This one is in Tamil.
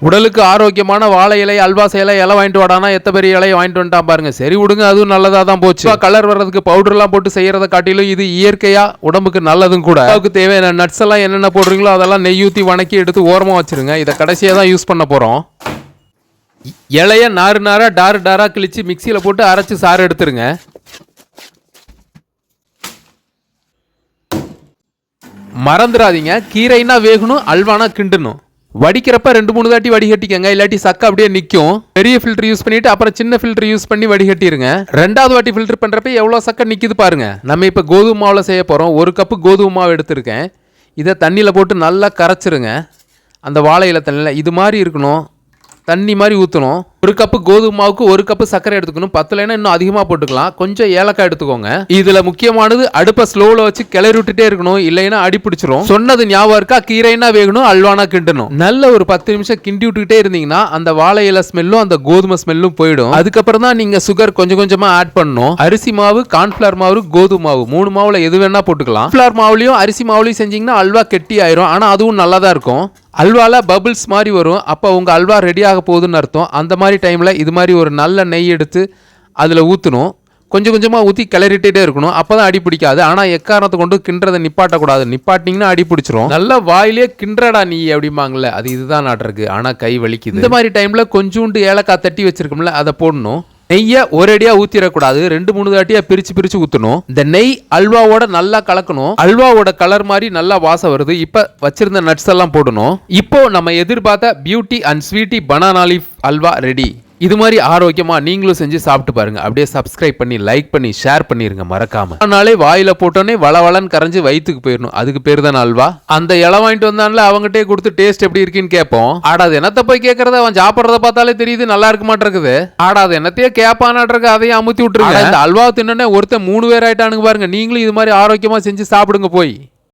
உடலுக்கு ஆரோக்கியமான வாழை இலை அல்வா சேலை இலை வாங்கிட்டு வாடானா எத்த பெரிய இலையை வாங்கிட்டு வந்துட்டான் பாருங்க. சரி விடுங்க அதுவும் நல்லதா தான் போச்சு. கலர் வர்றதுக்கு பவுடர்லாம் போட்டு செய்யறத காட்டிலும் இது இயற்கையா உடம்புக்கு நல்லதும் கூட. அதுக்கு தேவையான நட்ஸ் எல்லாம் என்னென்ன போடுறீங்களோ அதெல்லாம் நெய் ஊற்றி வணக்கி எடுத்து ஓரமா வச்சிருங்க. இதை கடைசியாக தான் யூஸ் பண்ண போறோம். இ- இலைய நாறு நாரா டாரு டாரா கிழிச்சு மிக்சியில போட்டு அரைச்சு சாறு எடுத்துருங்க. மறந்துடாதீங்க. கீரைனா வேகணும் அல்வானா கிண்டணும். வடிக்கிறப்ப ரெண்டு மூணு தாட்டி வடிகட்டிக்கங்க. இல்லாட்டி சக்கை அப்படியே நிற்கும் பெரிய ஃபில்டர் யூஸ் பண்ணிட்டு அப்புறம் சின்ன ஃபில்டர் யூஸ் பண்ணி வடிகட்டிருங்க. ரெண்டாவது வாட்டி ஃபில்டர் பண்ணுறப்ப எவ்வளோ சக்கை நிற்கிது பாருங்க. நம்ம இப்போ கோதுமை மாவில் செய்ய போகிறோம் ஒரு கப்பு கோதுமை மாவு எடுத்திருக்கேன். இதை தண்ணியில் போட்டு நல்லா கரைச்சிருங்க. அந்த வாழை இலை தண்ணியில். இது மாதிரி இருக்கணும். தண்ணி மாதிரி ஊற்றணும் ஒரு கப்பு கோதுமை மாவுக்கு ஒரு கப்பு சர்க்கரை எடுத்துக்கணும். பத்தலைன்னா இன்னும் அதிகமாக போட்டுக்கலாம். கொஞ்சம் ஏலக்காய் எடுத்துக்கோங்க. இதுல முக்கியமானது அடுப்பை ஸ்லோவில் வச்சு கிளறி விட்டுட்டே இருக்கணும். இல்லைன்னா அடி பிடிச்சிரும். சொன்னது ஞாபகம் இருக்கா? கீரைனா வேகணும் அல்வானா கிண்டணும். நல்ல ஒரு பத்து நிமிஷம் கிண்டி விட்டுக்கிட்டே இருந்தீங்கன்னா அந்த வாழை இலை ஸ்மெல்லும் அந்த கோதுமை ஸ்மெல்லும் போயிடும். அதுக்கப்புறம் தான் நீங்க சுகர் கொஞ்சம் கொஞ்சமா ஆட் பண்ணணும். அரிசி மாவு கார்ன்ஃபிளவர் மாவு கோதுமை மாவு. மூணு மாவுல எது வேணா போட்டுக்கலாம். கார்ன்ஃபிளவர் மாவுலையும் அரிசி மாவுலையும் செஞ்சீங்கன்னா அல்வா கெட்டி ஆயிரும் ஆனா அதுவும் நல்லா தான் இருக்கும். அல்வால பபிள்ஸ் மாதிரி வரும். அப்போ உங்க அல்வா ரெடி ஆக போகுதுன்னு அர்த்தம். அந்த மாதிரி டைம்ல இது மாதிரி ஒரு நல்ல நெய் எடுத்து அதில் ஊற்றணும் கொஞ்சம் கொஞ்சமாக ஊற்றி கிளறிட்டே இருக்கணும். அப்போ தான் அடி பிடிக்காது. ஆனால் எக்காரணத்தை கொண்டு கிண்டுறதை நிப்பாட்டக்கூடாது. நிப்பாட்டினீங்கன்னா அடி பிடிச்சிரும். நல்ல வாயிலே கிண்டுறடா நீ அப்படிம்பாங்கல்ல. அது இதுதான் நாட்டிருக்கு ஆனால் கை வலிக்குது. இந்த மாதிரி டைமில் கொஞ்சோண்டு ஏலக்காய் தட்டி வச்சிருக்கோம்ல அதை போடணும். நெய்யை ஒரேடியாக ஊற்றிடக்கூடாது ரெண்டு மூணு தாட்டியா பிரிச்சு பிரிச்சு ஊற்றணும் இந்த நெய் அல்வாவோட நல்லா கலக்கணும். அல்வாவோட கலர் மாதிரி நல்லா வாசம் வருது. இப்போ வச்சிருந்த நட்ஸ் எல்லாம் போடணும். இப்போ நம்ம எதிர்பார்த்த beauty and sweety banana leaf halwa ready இது மாதிரி ஆரோக்கியமா நீங்களும் செஞ்சு சாப்பிட்டு பாருங்க. அப்படியே சப்ஸ்கிரைப் பண்ணி லைக் பண்ணி ஷேர் பண்ணிருங்க மறக்காம. அதனாலே வாயில போட்டோன்னே வளவளன்னு கரைஞ்சு வயிற்றுக்கு போயிடணும் அதுக்கு பேர் தான் அல்வா. அந்த இலை வாங்கிட்டு வந்தான்ல அவங்ககிட்டே கொடுத்து டேஸ்ட் எப்படி இருக்குன்னு கேட்போம். ஆடாது என்னத்த போய் கேட்கறத? அவன் சாப்பிட்றத பார்த்தாலே தெரியுது நல்லா இருக்க மாட்டிருக்குது ஆடாது என்னத்தையே கேட்பானாட்ருக்கு அதையும் அமுத்தி விட்டுருங்க. இந்த அல்வா தின்னே ஒருத்தன் மூணு பேர் ஆயிட்டானுங்க பாருங்க. நீங்களும் இது மாதிரி ஆரோக்கியமா செஞ்சு சாப்பிடுங்க போய்.